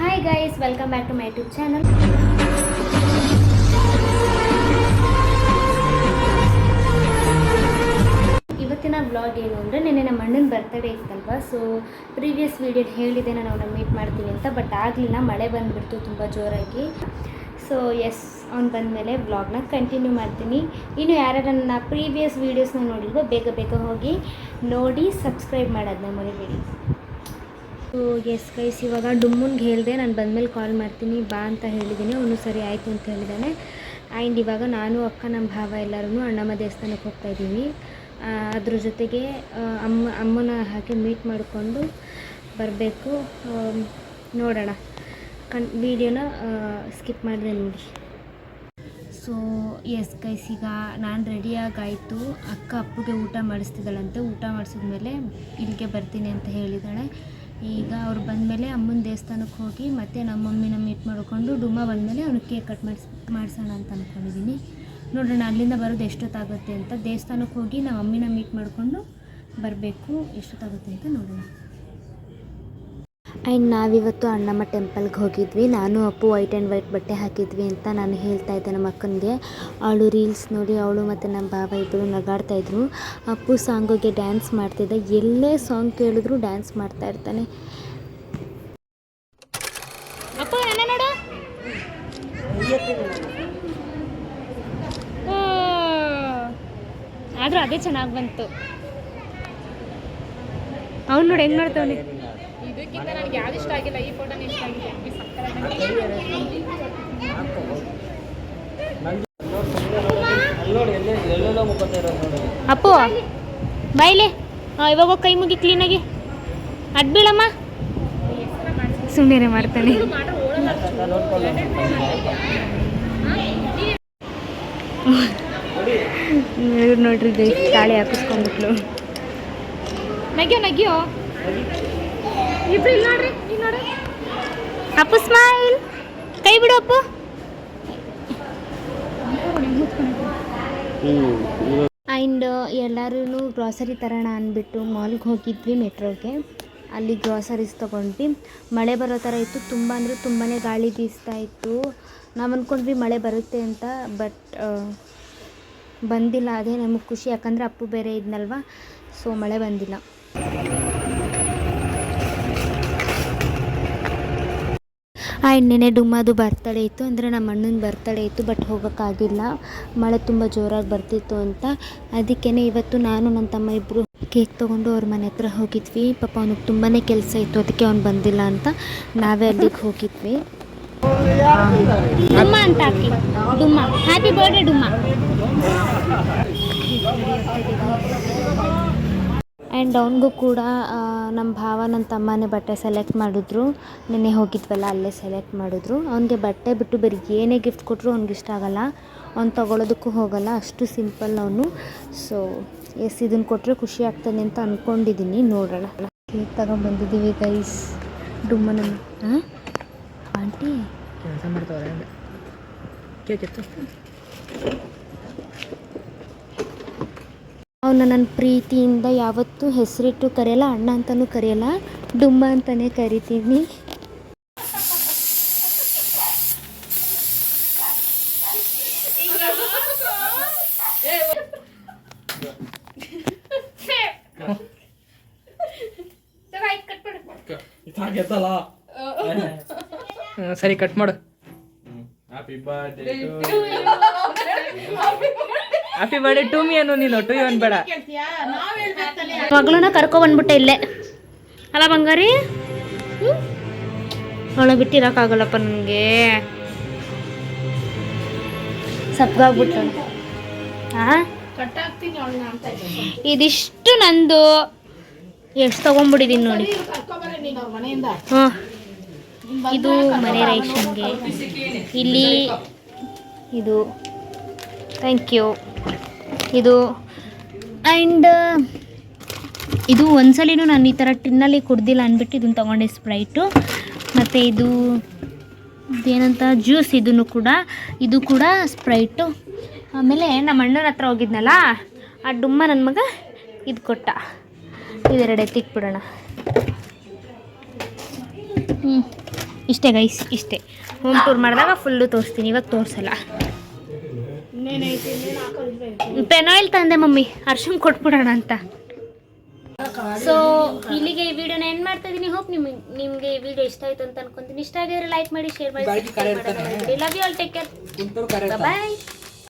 Hi guys welcome back to my YouTube channel ಇವತ್ತಿನ blog ಏನು ಅಂದರೆ ನಿನ್ನೆ ನಮ್ಮ ಅಣ್ಣನ ಬರ್ತಡೇ ಇತ್ತಲ್ವ? ಸೊ ಪ್ರೀವಿಯಸ್ ವೀಡಿಯೋ ಹೇಳಿದೆ ನಾನು ಅವನ ಮೀಟ್ ಮಾಡ್ತೀನಿ ಅಂತ ಬಟ್ ಆಗಲಿಲ್ಲ, ಮಳೆ ಬಂದುಬಿಡ್ತು ತುಂಬ ಜೋರಾಗಿ. ಸೊ ಎಸ್ ಅವ್ನು ಬಂದಮೇಲೆ ಬ್ಲಾಗ್ನ ಕಂಟಿನ್ಯೂ ಮಾಡ್ತೀನಿ. ಇನ್ನು ಯಾರ್ಯಾರು ನನ್ನ ಪ್ರೀವಿಯಸ್ ವೀಡಿಯೋಸ್ನ ನೋಡಿಲ್ವೋ, ಬೇಗ ಬೇಗ ಹೋಗಿ ನೋಡಿ ಸಬ್ಸ್ಕ್ರೈಬ್ ಮಾಡೋದನ್ನ ಮರಿಬೇಡಿ. ಎಸ್ ಗೈಸ್ ಇವಾಗ ಡುಮ್ಮನ್ಗೆ ಹೇಳಿದೆ, ನಾನು ಬಂದಮೇಲೆ ಕಾಲ್ ಮಾಡ್ತೀನಿ, ಬಾ ಅಂತ ಹೇಳಿದ್ದೀನಿ ಅವನು ಸರಿ ಆಯಿತು ಅಂತ ಹೇಳಿದ್ದಾನೆ ಆ್ಯಂಡ್ ಇವಾಗ ನಾನು, ಅಕ್ಕ ನಮ್ಮ ಭಾವ ಎಲ್ಲರೂ ಅಣ್ಣಮ್ಮ ದೇವಸ್ಥಾನಕ್ಕೆ ಹೋಗ್ತಾ ಇದ್ದೀನಿ ಅದ್ರ ಜೊತೆಗೆ ಅಮ್ಮ, ಅಮ್ಮನ ಹಾಗೆ ಮೀಟ್ ಮಾಡಿಕೊಂಡು ಬರಬೇಕು. ನೋಡೋಣ. ಕಣ್, ವೀಡಿಯೋನ ಸ್ಕಿಪ್ ಮಾಡಿದೆ ನೋಡಿ. ಸೊ ಎಸ್ ಗೈಸ್ ಈಗ ನಾನು ರೆಡಿಯಾಗಾಯಿತು ಅಕ್ಕ, ಅಪ್ಪಗೆ ಊಟ ಮಾಡಿಸ್ತಿದ್ದಾಳಂತೆ. ಊಟ ಮಾಡಿಸಿದ್ಮೇಲೆ ಇಲ್ಲಿಗೆ ಬರ್ತೀನಿ ಅಂತ ಹೇಳಿದ್ದಾಳೆ ಈಗ ಅವ್ರು ಬಂದಮೇಲೆ ಅಮ್ಮನ ದೇವಸ್ಥಾನಕ್ಕೆ ಹೋಗಿ ಮತ್ತೆ ನಮ್ಮ ಮಮ್ಮಿನ ಮೀಟ್ ಮಾಡಿಕೊಂಡು ಡುಮ್ಮ ಬಂದಮೇಲೆ ಅವ್ನಿಗೆ ಕೇಕ್ ಕಟ್ ಮಾಡಿಸ್, ಮಾಡಿಸೋಣ ಅಂತ ಅಂದ್ಕೊಂಡಿದ್ದೀನಿ ನೋಡೋಣ ಅಲ್ಲಿಂದ ಬರೋದು ಎಷ್ಟೊತ್ತಾಗುತ್ತೆ ಅಂತ ದೇವಸ್ಥಾನಕ್ಕೆ ಹೋಗಿ ನಮ್ಮ ಅಮ್ಮಿನ ಮೀಟ್ ಮಾಡಿಕೊಂಡು ಬರಬೇಕು. ಎಷ್ಟೊತ್ತಾಗುತ್ತೆ ಅಂತ ನೋಡೋಣ. ಆ್ಯಂಡ್ ನಾವಿವತ್ತು ಅಣ್ಣಮ್ಮ ಟೆಂಪಲ್ಗೆ ಹೋಗಿದ್ವಿ. ನಾನು, ಅಪ್ಪು ವೈಟ್ ಆ್ಯಂಡ್ ವೈಟ್ ಬಟ್ಟೆ ಹಾಕಿದ್ವಿ ಅಂತ ನಾನು ಹೇಳ್ತಾ ಇದ್ದೆ ನಮ್ಮ ಅಕ್ಕನಿಗೆ. ಅವಳು ರೀಲ್ಸ್ ನೋಡಿ, ಅವಳು ಮತ್ತು ನಮ್ಮ ಬಾಬಾ ಇಬ್ಬರು ನಗಾಡ್ತಾಯಿದ್ರು ಅಪ್ಪು ಸಾಂಗಿಗೆ ಡ್ಯಾನ್ಸ್ ಮಾಡ್ತಿದ್ದೆ. ಎಲ್ಲೇ ಸಾಂಗ್ ಕೇಳಿದ್ರು ಡ್ಯಾನ್ಸ್ ಮಾಡ್ತಾ ಇರ್ತಾನೆ. ಆದರೂ ಅದೇ ಚೆನ್ನಾಗಿ ಬಂತು. ಅವ್ನು ನೋಡಿ, ಹೆಂಗೆ ಮಾಡ್ತಾವನೆ ಇದಕ್ಕಿಂತ ನನಗೆ ಯಾವ್ದು ಇಷ್ಟ ಆಗಿಲ್ಲ ಈ ಫೋಟೋನೇ ಇಷ್ಟ ಆಗಿದೆ ಅಪ್ಪು ಬಾಯ್ಲೆ. ಹಾಂ ಇವಾಗ ಕೈ ಮುಗಿ ಕ್ಲೀನಾಗಿ ಅದು ಬೀಳಮ್ಮ ಸುಮ್ಮನೆ ಮಾಡ್ತಾನೆ. ನೋಡ್ರಿ ತಾಳಿ ಹಾಕಿಸ್ಕೊಂಡ್ಬಿಟ್ಲು. ನಗ್ಯೋ ನಗ್ಯೋ. ಅಪ್ಪು ಸ್ಮೈಲ್ ಕೈ ಬಿಡು ಅಪ್ಪು. ಆ್ಯಂಡ್ ಎಲ್ಲರೂ ಗ್ರಾಸರಿ ತರೋಣ ಅಂದ್ಬಿಟ್ಟು ಮಾಲ್ಗೆ ಹೋಗಿದ್ವಿ ಮೆಟ್ರೋಗೆ. ಅಲ್ಲಿ ಗ್ರಾಸರೀಸ್ ತೊಗೊಂಡ್ವಿ. ಮಳೆ ಬರೋ ಥರ ಇತ್ತು. ತುಂಬ ಅಂದರೆ ತುಂಬಾ ಗಾಳಿ ಬೀಸ್ತಾ ಇತ್ತು. ನಾವು ಅಂದ್ಕೊಂಡ್ವಿ ಮಳೆ ಬರುತ್ತೆ ಅಂತ ಬಟ್ ಬಂದಿಲ್ಲ. ಅದೇ ನಮಗೆ ಖುಷಿ. ಯಾಕಂದರೆ ಅಪ್ಪು ಬೇರೆ ಇದ್ನಲ್ವ? ಸೊ ಮಳೆ ಬಂದಿಲ್ಲ. ಆ್ಯಂಡ್ ನೆನೆ ಡುಮ್ಮದು ಬರ್ತಡೇ ಇತ್ತು. ಅಂದರೆ ನಮ್ಮ ಅಣ್ಣನ ಬರ್ತಡೇ ಇತ್ತು ಬಟ್ ಹೋಗೋಕ್ಕಾಗಿಲ್ಲ. ಮಳೆ ತುಂಬ ಜೋರಾಗಿ ಬರ್ತಿತ್ತು ಅಂತ. ಅದಕ್ಕೇ ಇವತ್ತು ನಾನು ನನ್ನ ತಮ್ಮ ಇಬ್ಬರು ಕೇಕ್ ತೊಗೊಂಡು ಅವ್ರ ಮನೆ ಹತ್ರ ಹೋಗಿದ್ವಿ. ಪಾಪ ಅವ್ನಿಗೆ ತುಂಬಾ ಕೆಲಸ ಇತ್ತು, ಅದಕ್ಕೆ ಅವ್ನು ಬಂದಿಲ್ಲ ಅಂತ ನಾವೇ ಅಲ್ಲಿಗೆ ಹೋಗಿದ್ವಿ. ಡುಮ್ಮ ಡುಮ್ಮ. ಡುಮ್ಮ. ಆ್ಯಂಡ್ ಅವನಿಗೂ ಕೂಡ ನಮ್ಮ ಭಾವ ನನ್ನ ತಮ್ಮನೇ ಬಟ್ಟೆ ಸೆಲೆಕ್ಟ್ ಮಾಡಿದ್ರು. ನಿನ್ನೆ ಹೋಗಿದ್ವಲ್ಲ, ಅಲ್ಲೇ ಸೆಲೆಕ್ಟ್ ಮಾಡಿದ್ರು. ಅವನಿಗೆ ಬಟ್ಟೆ ಬಿಟ್ಟು ಬೇರೆ ಏನೇ ಗಿಫ್ಟ್ ಕೊಟ್ಟರು ಅವ್ನಿಗೆ ಇಷ್ಟ ಆಗಲ್ಲ. ಅವ್ನು ತೊಗೊಳೋದಕ್ಕೂ ಹೋಗಲ್ಲ, ಅಷ್ಟು ಸಿಂಪಲ್ ಅವನು. ಸೊ ಎಸ್ ಇದನ್ನು ಕೊಟ್ಟರೆ ಖುಷಿ ಆಗ್ತಾನೆ ಅಂತ ಅಂದ್ಕೊಂಡಿದ್ದೀನಿ ನೋಡೋಣ. ಕೇಕ್ ತಗೊಂಡ್ಬಂದಿದ್ದೀವಿ ಗೈಸ್ ಡುಮ್ಮನ ಹಾಂ ಆಂಟಿ? ಕೆಲಸ ಮಾಡ್ತಾವ್ರೆ ಕೇಕ್ ಎತ್ತು. ಅವನ ನನ್ನ ಪ್ರೀತಿಯಿಂದ ಯಾವತ್ತೂ ಹೆಸರಿಟ್ಟು ಕರೆಯಲ್ಲ ಅಣ್ಣ ಅಂತಲೂ ಕರೆಯಲ್ಲ ಡುಮ್ಮ ಅಂತಲೇ ಕರಿತೀನಿ. ಸರಿ ಕಟ್ ಮಾಡು. Happy birthday happy birthday to me ಅನ್ನು ನೀನು ಟು ಬೇಡ ಮಗಳನ್ನ ಕರ್ಕೊಬಂದ್ಬಿಟ್ಟೆ ಇಲ್ಲೇ. ಅಲ್ಲ ಬಂಗಾರಿ? ಅವಳ ಬಿಟ್ಟಿರೋಕ್ಕಾಗಲ್ಲಪ್ಪ ನನಗೆ. ಸಪ್ಗಾಗ್ಬಿಟ್ಟು ಹಾಂ. ಇದಿಷ್ಟು ನಂದು. ಎಷ್ಟು ತೊಗೊಂಡ್ಬಿಟ್ಟಿದ್ದೀನಿ ನೋಡಿ. ಇದು ಮನೆ ರೇಷನ್ಗೆ ಇಲ್ಲಿ ಇದು. ಥ್ಯಾಂಕ್ ಯು ಇದು ಆ್ಯಂಡ್ ಇದು ಒಂದ್ಸಲಿನೂ ನಾನು ಈ ಥರ ಟಿನ್ನಲ್ಲಿ ಕುಡ್ದಿಲ್ಲ ಅಂದ್ಬಿಟ್ಟು ಇದನ್ನು ತೊಗೊಂಡೆ ಸ್ಪ್ರೈಟು. ಮತ್ತು ಇದು, ಇದೇನಂತ ಜ್ಯೂಸ್ ಇದನ್ನು ಕೂಡ, ಇದು ಕೂಡ ಸ್ಪ್ರೈಟು. ಆಮೇಲೆ ನಮ್ಮ ಅಣ್ಣನ ಹತ್ರ ಹೋಗಿದ್ನಲ್ಲ, ಆ ಡುಮ್ಮ ನನ್ನ ಮಗ ಇದು ಕೊಟ್ಟ. ಇದೆರಡು ಎತ್ತಿಟ್ಬಿಡೋಣ ಹ್ಞೂ ಇಷ್ಟೇ ಗೈಸ್ ಇಷ್ಟೇ. ಹೋಮ್ ಟೂರ್ ಮಾಡಿದಾಗ ಫುಲ್ಲು ತೋರಿಸ್ತೀನಿ, ಇವಾಗ ತೋರಿಸಲ್ಲ. ಪೆನಾಯಿಲ್ ತಂದೆ ಮಮ್ಮಿ ಅರ್ಶನ್ ಕೊಟ್ಬಿಡೋಣ ಅಂತ. ಸೊ ಇಲ್ಲಿಗೆ ಈ ವಿಡಿಯೋನ ಎಂಡ್ ಮಾಡ್ತಾ ಇದೀನಿ. ಹೋಪ್ ನಿಮ್ಗೆ ನಿಮಗೆ ಈ ವಿಡಿಯೋ ಇಷ್ಟ ಆಯ್ತು ಅಂತ ಅನ್ಕೊಂತೀನಿ. ಇಷ್ಟ ಆಗಿದ್ರೆ ಲೈಕ್ ಮಾಡಿ ಶೇರ್ ಮಾಡಿ ಲವ್ ಯು ಆಲ್ ಟೇಕ್ ಕರೆ ಬಾಯ್